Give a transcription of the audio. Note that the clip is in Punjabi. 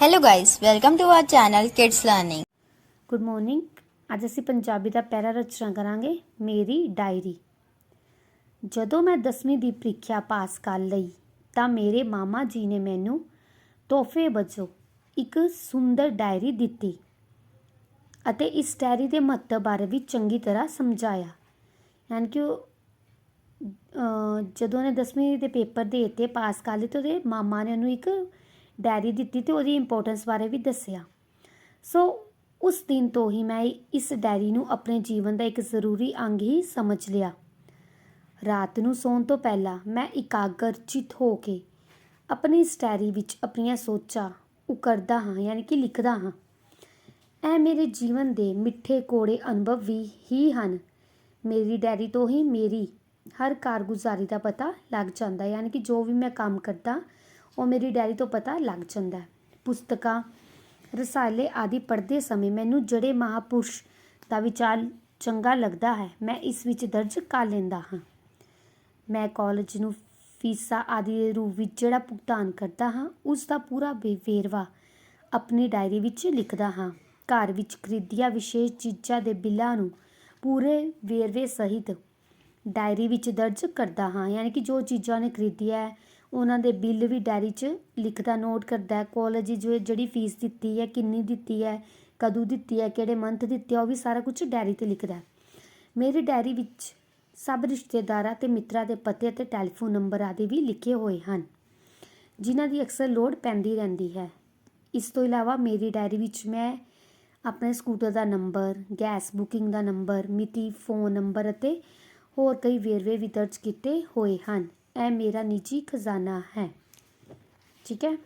Hello guys, welcome to our channel Kids Learning. Good morning ਅੱਜ ਅਸੀਂ ਪੰਜਾਬੀ ਦਾ ਪਹਿਲਾ ਰਚਨਾ ਕਰਾਂਗੇ ਮੇਰੀ ਡਾਇਰੀ ਜਦੋਂ ਮੈਂ 10ਵੀਂ ਦੀ ਪ੍ਰੀਖਿਆ ਪਾਸ ਕਰ ਲਈ ਤਾਂ ਮੇਰੇ ਮਾਮਾ ਜੀ ਨੇ ਮੈਨੂੰ ਤੋਹਫੇ ਵਜੋਂ ਇੱਕ ਸੁੰਦਰ ਡਾਇਰੀ ਦਿੱਤੀ ਅਤੇ ਇਸ ਡਾਇਰੀ ਦੇ ਮਹੱਤਵ ਬਾਰੇ ਵੀ ਚੰਗੀ ਤਰ੍ਹਾਂ ਸਮਝਾਇਆ। ਯਾਨੀ ਕਿ ਉਹ, ਜਦੋਂ ਉਹਨੇ 10ਵੀਂ ਦੇ ਪੇਪਰ ਦੇ ਦਿੱਤੇ ਪਾਸ ਕਰ ਲਏ ਤਾਂ ਉਹਦੇ ਮਾਮਾ ਨੇ ਉਹਨੂੰ ਇੱਕ ਡਾਇਰੀ ਦਿੱਤੀ ਤੇ ਉਹਦੀ ਇੰਪੋਰਟੈਂਸ ਬਾਰੇ ਵੀ ਦੱਸਿਆ। ਸੋ ਉਸ ਦਿਨ ਤੋਂ ਹੀ ਮੈਂ ਇਸ ਡਾਇਰੀ ਨੂੰ ਆਪਣੇ ਜੀਵਨ ਦਾ ਇੱਕ ਜ਼ਰੂਰੀ ਅੰਗ ਹੀ ਸਮਝ ਲਿਆ। ਰਾਤ ਨੂੰ ਸੌਣ ਤੋਂ ਪਹਿਲਾਂ ਮੈਂ ਇਕਾਗਰਚਿਤ ਹੋ ਕੇ ਆਪਣੀ ਇਸ ਡਾਇਰੀ ਵਿੱਚ ਆਪਣੀਆਂ ਸੋਚਾਂ ਉਕਰਦਾ ਹਾਂ, ਯਾਨੀ ਕਿ ਲਿਖਦਾ ਹਾਂ। ਇਹ ਮੇਰੇ ਜੀਵਨ ਦੇ ਮਿੱਠੇ ਕੋੜੇ ਅਨੁਭਵ ਵੀ ਹੀ ਹਨ। ਮੇਰੀ ਡਾਇਰੀ ਤੋਂ ਹੀ ਮੇਰੀ ਹਰ ਕਾਰਗੁਜ਼ਾਰੀ ਦਾ ਪਤਾ ਲੱਗ ਜਾਂਦਾ, ਯਾਨੀ ਕਿ ਜੋ ਵੀ ਮੈਂ ਕੰਮ ਕਰਦਾ ਉਹ ਮੇਰੀ ਡਾਇਰੀ ਤੋਂ ਪਤਾ ਲੱਗ ਜਾਂਦਾ ਪੁਸਤਕਾਂ, ਰਸਾਲੇ ਆਦਿ ਪੜ੍ਹਦੇ ਸਮੇਂ ਮੈਨੂੰ ਜਿਹੜੇ ਮਹਾਂਪੁਰਸ਼ ਦਾ ਵਿਚਾਰ ਚੰਗਾ ਲੱਗਦਾ ਹੈ, ਮੈਂ ਇਸ ਵਿੱਚ ਦਰਜ ਕਰ ਲੈਂਦਾ ਹਾਂ। ਮੈਂ ਕਾਲਜ ਨੂੰ ਫੀਸਾਂ ਆਦਿ ਦੇ ਰੂਪ ਵਿੱਚ ਜਿਹੜਾ ਭੁਗਤਾਨ ਕਰਦਾ ਹਾਂ, ਉਸ ਦਾ ਪੂਰਾ ਵੇ- ਵੇਰਵਾ ਆਪਣੀ ਡਾਇਰੀ ਵਿੱਚ ਲਿਖਦਾ ਹਾਂ। ਘਰ ਵਿੱਚ ਖਰੀਦੀਆਂ ਵਿਸ਼ੇਸ਼ ਚੀਜ਼ਾਂ ਦੇ ਬਿੱਲਾਂ ਨੂੰ ਪੂਰੇ ਵੇਰਵੇ ਸਹਿਤ ਡਾਇਰੀ ਵਿੱਚ ਦਰਜ ਕਰਦਾ ਹਾਂ, ਯਾਨੀ ਕਿ ਜੋ ਚੀਜ਼ਾਂ ਨੇ ਖਰੀਦੀਆਂ ਹੈ ਉਹਨਾਂ ਦੇ ਬਿੱਲ ਵੀ ਡਾਇਰੀ 'ਚ ਲਿਖਦਾ, ਨੋਟ ਕਰਦਾ ਕੋਲਜ ਜੋ ਜਿਹੜੀ ਫੀਸ ਦਿੱਤੀ ਹੈ, ਕਿੰਨੀ ਦਿੱਤੀ ਹੈ, ਕਦੋਂ ਦਿੱਤੀ ਹੈ, ਕਿਹੜੇ ਮੰਥ ਦਿੱਤੀ ਹੈ, ਉਹ ਵੀ ਸਾਰਾ ਕੁਝ ਡਾਇਰੀ ਤੇ ਲਿਖਦਾ ਮੇਰੀ ਡਾਇਰੀ ਵਿੱਚ ਸਭ ਰਿਸ਼ਤੇਦਾਰਾਂ ਤੇ ਮਿੱਤਰਾਂ ਦੇ ਪਤੇ ਅਤੇ ਟੈਲੀਫੋਨ ਨੰਬਰ ਆਦਿ ਵੀ ਲਿਖੇ ਹੋਏ ਹਨ, ਜਿਨ੍ਹਾਂ ਦੀ ਅਕਸਰ ਲੋੜ ਪੈਂਦੀ ਰਹਿੰਦੀ ਹੈ। ਇਸ ਤੋਂ ਇਲਾਵਾ ਮੇਰੀ ਡਾਇਰੀ ਵਿੱਚ ਮੈਂ ਆਪਣੇ ਸਕੂਟਰ ਦਾ ਨੰਬਰ, ਗੈਸ ਬੁਕਿੰਗ ਦਾ ਨੰਬਰ, ਮਿਤੀ, ਫੋਨ ਨੰਬਰ ਅਤੇ ਹੋਰ ਕਈ ਵੇਰਵੇ ਵੀ ਦਰਜ ਕੀਤੇ ਹੋਏ ਹਨ। ਇਹ ਮੇਰਾ ਨਿੱਜੀ ਖਜ਼ਾਨਾ ਹੈ। ਠੀਕ ਹੈ?